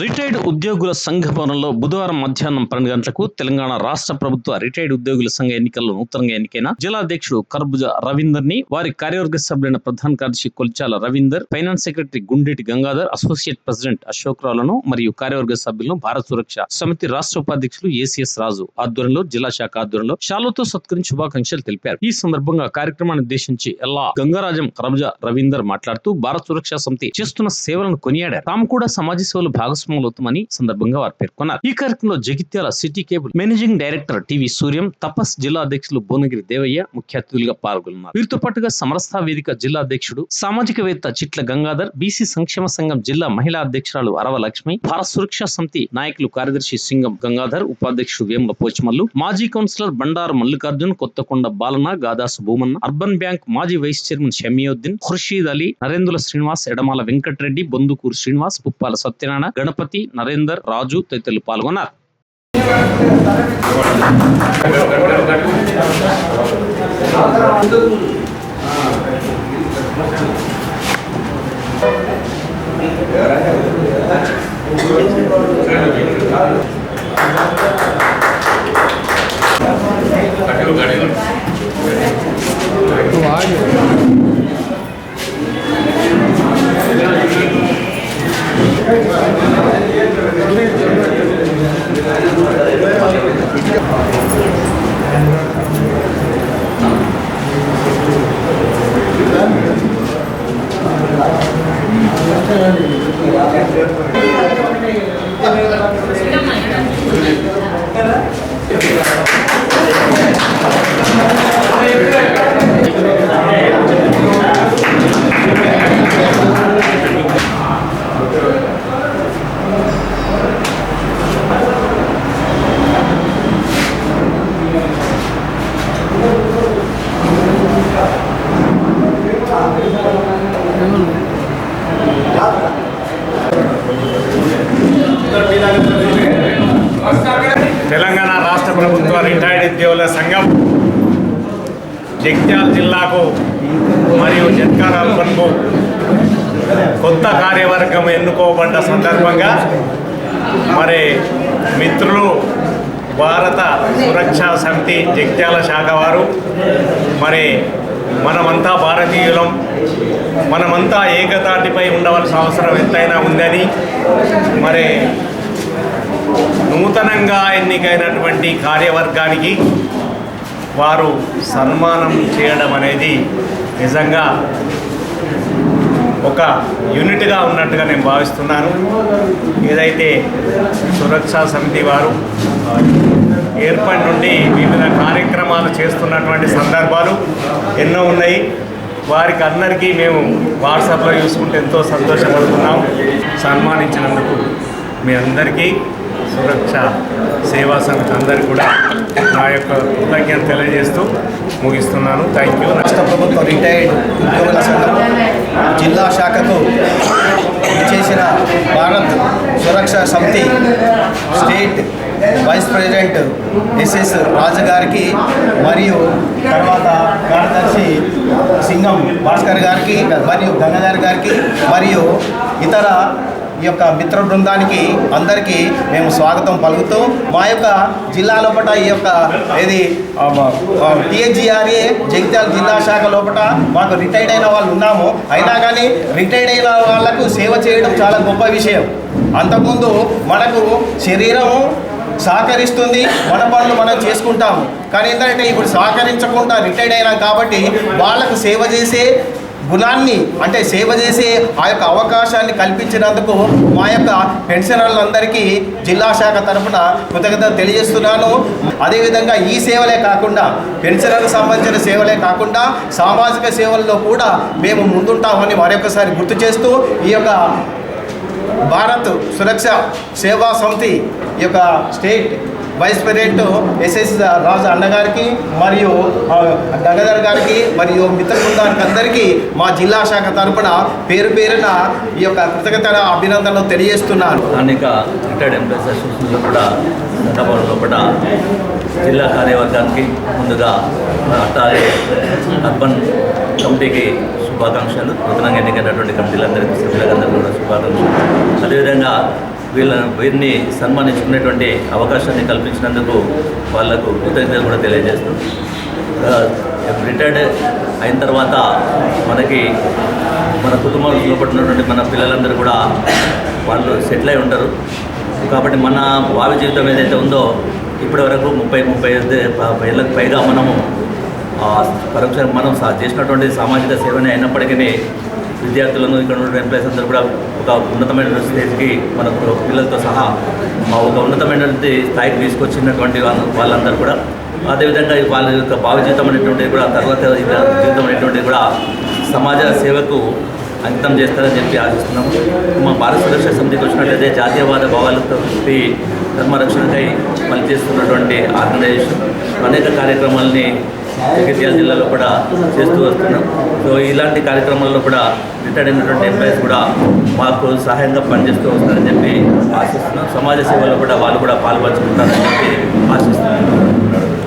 Retired ఉద్యోగుల సంఘ భవనంలో బుధవారం మధ్యాహ్నం పన్నెండు గంటలకు తెలంగాణ రాష్ట్ర ప్రభుత్వ రిటైర్డ్ ఉద్యోగుల సంఘ ఎన్నికల్లో నూతనంగా ఎన్నికైన జిల్లాధ్యక్షుడు కర్బుజ రవీందర్ని వారి కార్యవర్గ సభ్యులైన ప్రధాన కార్యదర్శి Kolchala Ravinder finance secretary Gundeti Gangadhar associate president Ashok రావులను మరియు కార్యవర్గ సభ్యులను భారత సురక్ష సమితి రాష్ట్ర ఉపాధ్యక్షులు ఏసీఎస్ రాజు ఆధ్వర్యంలో జిల్లా శాఖ ఆధ్వర్యంలో శాలతో సత్కరించి శుభాకాంక్షలు తెలిపారు. ఈ సందర్భంగా కార్యక్రమాన్ని ఉద్దేశించి ఎల్లా గంగారాజం కర్బుజ రవీందర్ మాట్లాడుతూ భారత సురక్ష సమితి చేస్తున్న సేవలను కొనియాడారు. తాము కూడా సమాజ సేవలు భాగస్వాములవుతామని సందర్భంగా వారు పేర్కొన్నారు. ఈ కార్యక్రమంలో Jagtial city cable managing director TV Suryam Tapas జిల్లా అధ్యక్షులు భువనగిరి దేవయ్య ముఖ్య అతిథులుగా పాల్గొన్నారు. వీరితో పాటుగా సమరస్థ వేదిక జిల్లా అధ్యక్షుడు సామాజికవేత్త చిట్ల గంగాధర్ బీసీ సంక్షేమ సంఘం జిల్లా మహిళా అధ్యక్షురాలు అరవ లక్ష్మి భారత సురక్షా సమితి నాయకులు కార్యదర్శి సింగం గంగాధర్ ఉపాధ్యక్షుడు వేముల పోచమల్లు మాజీ councillor Bandaru Mallikarjun Kothakonda Balana Gadasu Bhumanna urban bank మాజీ వైస్ చైర్మన్ షమియోద్దీన్ ఖుర్షీద్ అలీ నరేంద్ర శ్రీనివాస్ ఎడమాల వెంకటరెడ్డి బొందుకూరు శ్రీనివాస్ పుప్పాల సత్యనారాయణ గణపతి నరేందర్ రాజు తదితరులు పాల్గొన్నారు Дякую. తెలంగాణ రాష్ట్ర ప్రభుత్వ రిటైర్డ్ ఉద్యోగుల సంఘం జగిత్యాల జిల్లాకు మరియు జట్కార్ అర్బన్కు కొత్త కార్యవర్గం ఎన్నుకోబడ్డ సందర్భంగా మరి మిత్రులు భారత సురక్షా సమితి జగిత్యాల శాఖ వారు మరి మనమంతా భారతీయులం మనమంతా ఏకతాటిపై ఉండవలసిన అవసరం ఎంతైనా ఉందని మరి నూతనంగా ఎన్నికైనటువంటి కార్యవర్గానికి వారు సన్మానం చేయడం అనేది నిజంగా ఒక యూనిట్గా ఉన్నట్టుగా నేను భావిస్తున్నాను. ఏదైతే సురక్షా సమితి వారు ఏర్పడి నుండి వివిధ కార్యక్రమాలు చేస్తున్నటువంటి సందర్భాలు ఎన్నో ఉన్నాయి. వారికి అందరికీ మేము వాట్సాప్లో చూసుకుంటే ఎంతో సంతోషపడుతున్నాం. సన్మానించినందుకు మీ అందరికీ సురక్ష సేవా సమితి అందరికీ కూడా నా యొక్క కృతజ్ఞత తెలియజేస్తూ ముగిస్తున్నాను. థ్యాంక్ యూ రాష్ట్ర ప్రభుత్వ రిటైర్డ్ ఉద్యోగుల సంఘం జిల్లా శాఖకు చేసిన Bharat Suraksha Samiti state vice president SS Raju గారికి మరియు తర్వాత కార్యదర్శి సింగం భాస్కర్ గారికి మరియు గంగాధర్ గారికి మరియు ఇతర ఈ యొక్క మిత్ర బృందానికి అందరికీ మేము స్వాగతం పలుకుతూ మా యొక్క జిల్లా లోపల ఈ యొక్క ఏది టిహెచ్జిఆర్ఏ జగిత్యాల జిల్లా శాఖ లోపల మాకు రిటైర్డ్ అయిన వాళ్ళు ఉన్నాము. అయినా కానీ రిటైర్డ్ అయిన వాళ్ళకు సేవ చేయడం చాలా గొప్ప విషయం. అంతకుముందు మనకు శరీరము సహకరిస్తుంది మన పనులు మనం చేసుకుంటాము. కానీ ఏంటంటే ఇప్పుడు సహకరించకుండా రిటైర్డ్ అయినాం కాబట్టి వాళ్ళకు సేవ చేసే గుణాన్ని అంటే సేవ చేసే ఆ యొక్క అవకాశాన్ని కల్పించినందుకు మా యొక్క పెన్షనర్లందరికీ జిల్లా శాఖ తరఫున కృతజ్ఞత తెలియజేస్తున్నాను. అదేవిధంగా ఈ సేవలే కాకుండా పెన్షనర్లకు సంబంధించిన సేవలే కాకుండా సామాజిక సేవల్లో కూడా మేము ముందుంటామని మరొకసారి గుర్తు చేస్తూ ఈ యొక్క భారత్ సురక్ష సేవా సమితి ఈ యొక్క state vice president SS Raju అన్నగారికి మరియు గంగాధర్ గారికి మరియు మిత్ర బృందానికి అందరికీ మా జిల్లా శాఖ తరపున పేరు పేరున ఈ యొక్క కృతజ్ఞత అభినందనలు తెలియజేస్తున్నాను. అనేక రిటైర్డ్ ఎంప్లాయీస్ అసోసియేషన్లో కూడా లోపల జిల్లా కార్యవర్గానికి ముందుగా అట్లాగే అర్బన్ కమిటీకి శుభాకాంక్షలు. నూతనంగా ఎన్నికైనటువంటి కమిటీలందరికీ సభ్యులందరికీ కూడా శుభాకాంక్షలు. అదేవిధంగా వీళ్ళ వీరిని సన్మానించుకునేటువంటి అవకాశాన్ని కల్పించినందుకు వాళ్ళకు కృతజ్ఞతలు కూడా తెలియజేస్తూ రిటైర్డ్ అయిన తర్వాత మనకి మన కుటుంబం పట్టినటువంటి మన పిల్లలందరూ కూడా వాళ్ళు సెటిల్ అయి ఉంటారు. కాబట్టి మన భావి జీవితం ఏదైతే ఉందో ఇప్పటి వరకు ముప్పై ముప్పై ఐదు ఏళ్ళకు పైగా మనము పరోక్ష మనం చేసినటువంటి సామాజిక సేవనే అయినప్పటికీ విద్యార్థులను ఇక్కడ ఉన్న ఎంప్లాయీస్ అందరూ కూడా ఒక ఉన్నతమైన స్టేజ్కి మన పిల్లలతో సహా మా ఒక ఉన్నతమైనటువంటి స్థాయికి తీసుకొచ్చినటువంటి వాళ్ళందరూ కూడా అదేవిధంగా వాళ్ళ యొక్క భావి జీవితం అనేటువంటిది కూడా తర్వాత జీవితం అనేటువంటిది కూడా సమాజ సేవకు అంకితం చేస్తారని చెప్పి ఆశిస్తున్నాము. మా భారత సురక్ష సమితికి వచ్చినట్లయితే జాతీయవాద భావాలతో ఈ ధర్మరక్షణకై పనిచేస్తున్నటువంటి ఆర్గనైజేషన్ అనేక కార్యక్రమాలని జగిత్యాల జిల్లాలో కూడా చేస్తూ వస్తున్నాం. సో ఇలాంటి కార్యక్రమాల్లో కూడా రిటైర్డ్ అయినటువంటి ఎంప్లాయీస్ కూడా మాకు సహాయంగా పనిచేస్తూ వస్తారని చెప్పి ఆశిస్తున్నాం. సమాజ సేవలో కూడా వాళ్ళు కూడా పాల్పంచుకుంటారని చెప్పి